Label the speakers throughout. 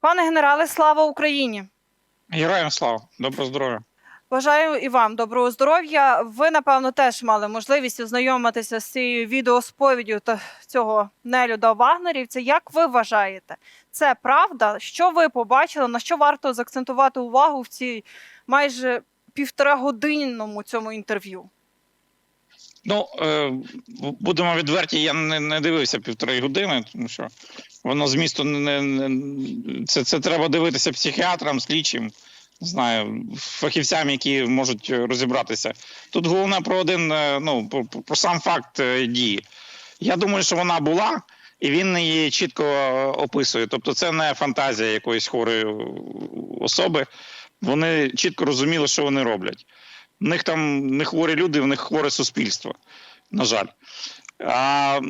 Speaker 1: Пане генерале, слава Україні!
Speaker 2: Героям слава, доброго здоров'я.
Speaker 1: Бажаю і вам доброго здоров'я. Ви, напевно, теж мали можливість ознайомитися з цією відеосповіддю та цього нелюда вагнерівця. Як ви вважаєте, це правда? Що ви побачили? На що варто заакцентувати увагу в цій майже півторагодинному цьому інтерв'ю?
Speaker 2: Ну е, будемо відверті, я не, не дивився півтори години, тому що воно змісту не, не, це, це треба дивитися психіатрам, слідчим, не знаю, фахівцям, які можуть розібратися. Тут головне про один, е, ну про, про сам факт е, дії. Я думаю, що вона була, і він її чітко описує. Тобто, це не фантазія якоїсь хворої особи. Вони чітко розуміли, що вони роблять. В них там не хворі люди, в них хворе суспільство. На жаль. А,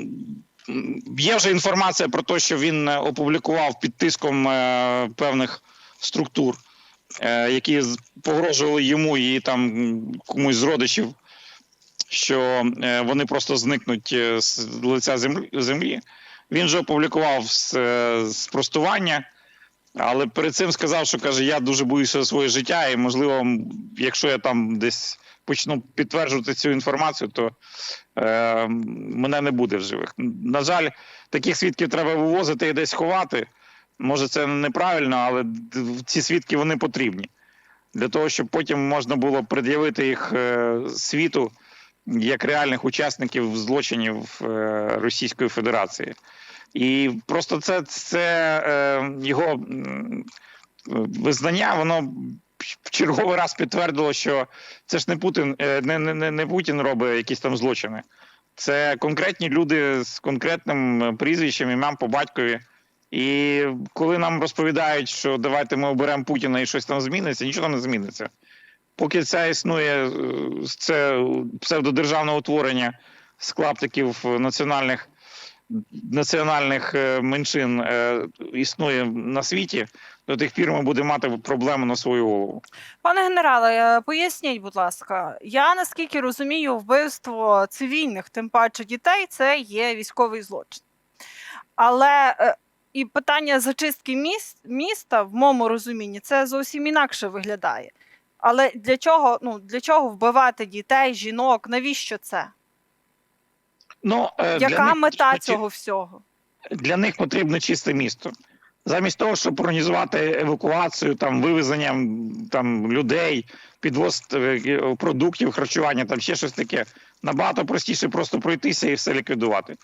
Speaker 2: є вже інформація про те, що він е, опублікував під тиском е, певних структур, е, які погрожували йому і там комусь з родичів, що е, вони просто зникнуть е, з лиця землі. Він вже опублікував е, спростування. Але перед цим сказав, що каже: я дуже боюся своє життя, і можливо, якщо я там десь почну підтверджувати цю інформацію, то е, мене не буде в живих. На жаль, таких свідків треба вивозити і десь ховати. Може, це неправильно, але ці свідки вони потрібні для того, щоб потім можна було пред'явити їх е, світу як реальних учасників злочинів е, Російської Федерації. І просто це, це е, його визнання, воно в черговий раз підтвердило, що це ж не Путін, е, не, не, не- Путін робить якісь там злочини. Це конкретні люди з конкретним е, прізвищем, ім'ям по батькові. І коли нам розповідають, що давайте ми оберемо Путіна і щось там зміниться, нічого не зміниться. Поки це існує, е, це псевдодержавне утворення з клаптиків національних національних е, меншин е, існує на світі, до тих пір ми будемо мати проблему на свою голову.
Speaker 1: Пане генерале, е, поясніть, будь ласка, я наскільки розумію, вбивство цивільних, тим паче дітей, це є військовий злочин. Але і питання зачистки міст, міста, в моєму розумінні, це зовсім інакше виглядає. Але для чого, ну, для чого вбивати дітей, жінок? Навіщо це?
Speaker 2: Ну, е,
Speaker 1: Яка
Speaker 2: них
Speaker 1: мета цього всього?
Speaker 2: Для них потрібно чисте місто. Замість того, щоб організувати евакуацію, там вивезення там людей, підвоз е, продуктів, харчування, там ще щось таке. Набагато простіше просто пройтися і все ліквідувати.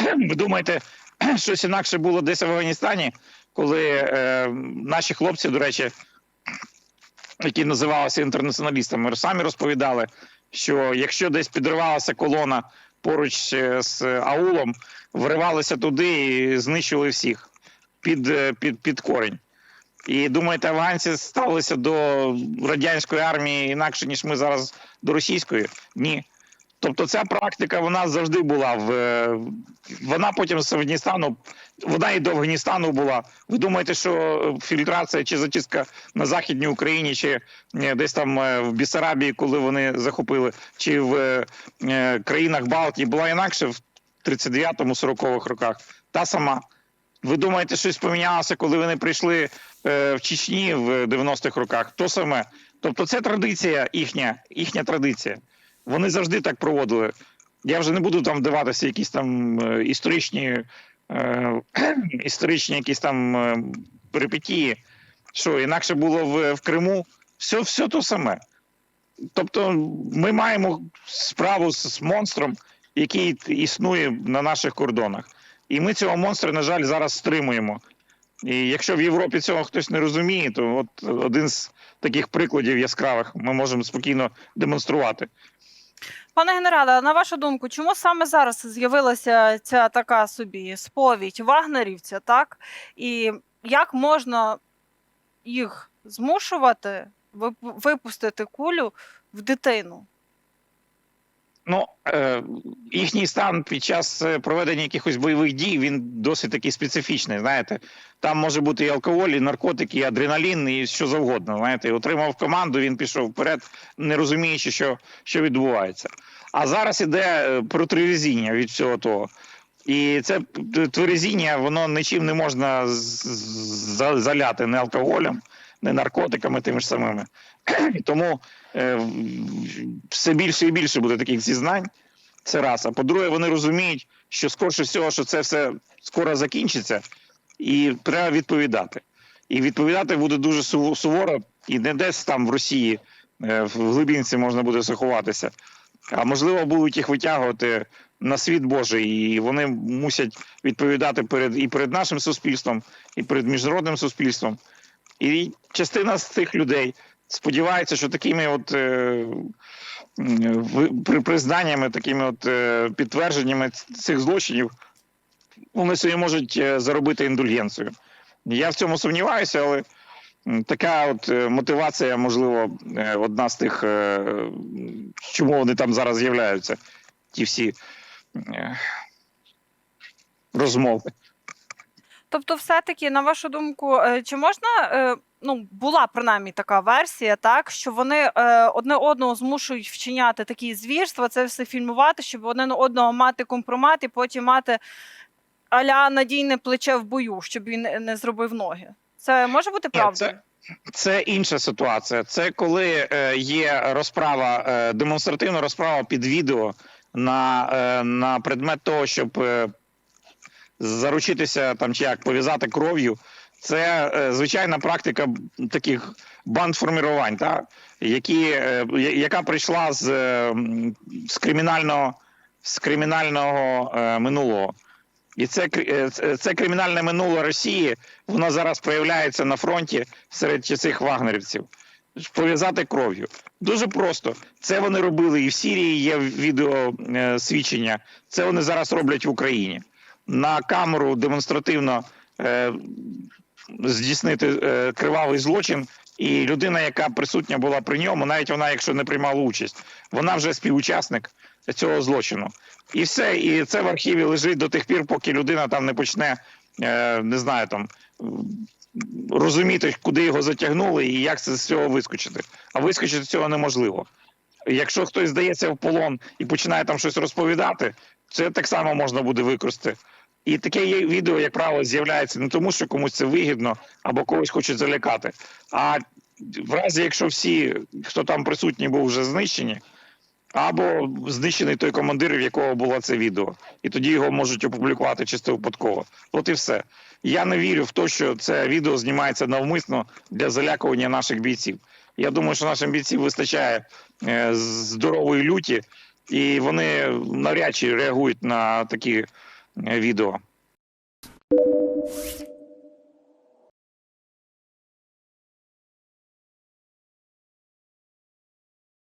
Speaker 2: Ви думаєте, щось інакше було десь в Афганістані, коли е, наші хлопці, до речі, які називалися інтернаціоналістами, самі розповідали, що якщо десь підривалася колона поруч з аулом, вривалися туди і знищили всіх під, е, під, під корінь. І думаєте, афганці ставилися до радянської армії інакше, ніж ми зараз до російської? Ні. Тобто ця практика вона завжди була в е, вона потім з Афганістану, вона і до Афганістану була. Ви думаєте, що фільтрація чи зачистка на Західній Україні, чи е, десь там е, в Бісарабії, коли вони захопили, чи в е, е, країнах Балтії була інакше в 39-40-х роках? Та сама. Ви думаєте, щось помінялося, коли вони прийшли е, в Чечні в 90-х роках? То саме. Тобто, це традиція їхня, їхня традиція. Вони завжди так проводили. Я вже не буду там вдаватися якісь там е, історичні, е, історичні якісь там е, перипетії. Що інакше було в, в Криму, все, все то саме. Тобто, ми маємо справу з, з монстром, який існує на наших кордонах. І ми цього монстра, на жаль, зараз стримуємо. І якщо в Європі цього хтось не розуміє, то от один з таких прикладів яскравих ми можемо спокійно демонструвати.
Speaker 1: Пане генерале, на вашу думку, чому саме зараз з'явилася ця така собі сповідь вагнерівця, так? І як можна їх змушувати випустити кулю в дитину?
Speaker 2: Ну, е, їхній стан під час е, проведення якихось бойових дій він досить такий специфічний. Знаєте, там може бути і алкоголь, і наркотики, і адреналін, і що завгодно. Знаєте, отримав команду, він пішов вперед, не розуміючи, що, що відбувається. А зараз іде е, протривізіння від всього того. І це тверезіння, воно нічим не можна заляти не алкоголем, не наркотиками тими ж самими. І тому е, все більше і більше буде таких зізнань. Це раз. А по-друге, вони розуміють, що скорше всього, що це все скоро закінчиться, і треба відповідати. І відповідати буде дуже суворо, і не десь там в Росії, е, в глибинці можна буде заховатися. А можливо, будуть їх витягувати на світ Божий, і вони мусять відповідати перед і перед нашим суспільством, і перед міжнародним суспільством. І частина з цих людей сподівається, що такими от е, при- признаннями, такими от е, підтвердженнями цих злочинів, вони собі можуть е, заробити індульгенцію. Я в цьому сумніваюся, але така от мотивація, можливо, одна з тих, чому вони там зараз з'являються, ті всі розмови.
Speaker 1: Тобто, все-таки, на вашу думку, е, чи можна, е, ну, була принаймні така версія, так, що вони е, одне одного змушують вчиняти такі звірства, це все фільмувати, щоб одне на одного мати компромат і потім мати аля надійне плече в бою, щоб він не- зробив ноги. Це може бути
Speaker 2: Ні,
Speaker 1: правдою?
Speaker 2: Це інша ситуація. Це коли е, є розправа, е, демонстративна розправа під відео на, е, на предмет того, щоб заручитися там чи як пов'язати кров'ю. Це е, звичайна практика таких бандформірувань, та, які, е, яка прийшла з, е, з кримінального, з кримінального минулого. І це, е, це- кримінальне минуле Росії, воно зараз проявляється на фронті серед цих вагнерівців. Пов'язати кров'ю. Дуже просто. Це вони робили і в Сірії є відео свідчення. Це вони зараз роблять в Україні. На камеру демонстративно е, здійснити е, кривавий злочин. І людина, яка присутня була при ньому, навіть вона, якщо не приймала участь, вона вже співучасник цього злочину. І все, і це в архіві лежить до тих пір, поки людина там не почне, е, не знаю, там розуміти, куди його затягнули і як це з цього вискочити. А вискочити цього неможливо. Якщо хтось здається в полон і починає там щось розповідати, це так само можна буде використати. І таке відео, як правило, з'являється не тому, що комусь це вигідно або когось хочуть залякати. А в разі, якщо всі, хто там присутній, був вже знищені, або знищений той командир, в якого було це відео, і тоді його можуть опублікувати чисто випадково. От і все. Я не вірю в те, що це відео знімається навмисно для залякування наших бійців. Я думаю, що нашим бійцям вистачає е, здорової люті, і вони навряд чи реагують на такі відео.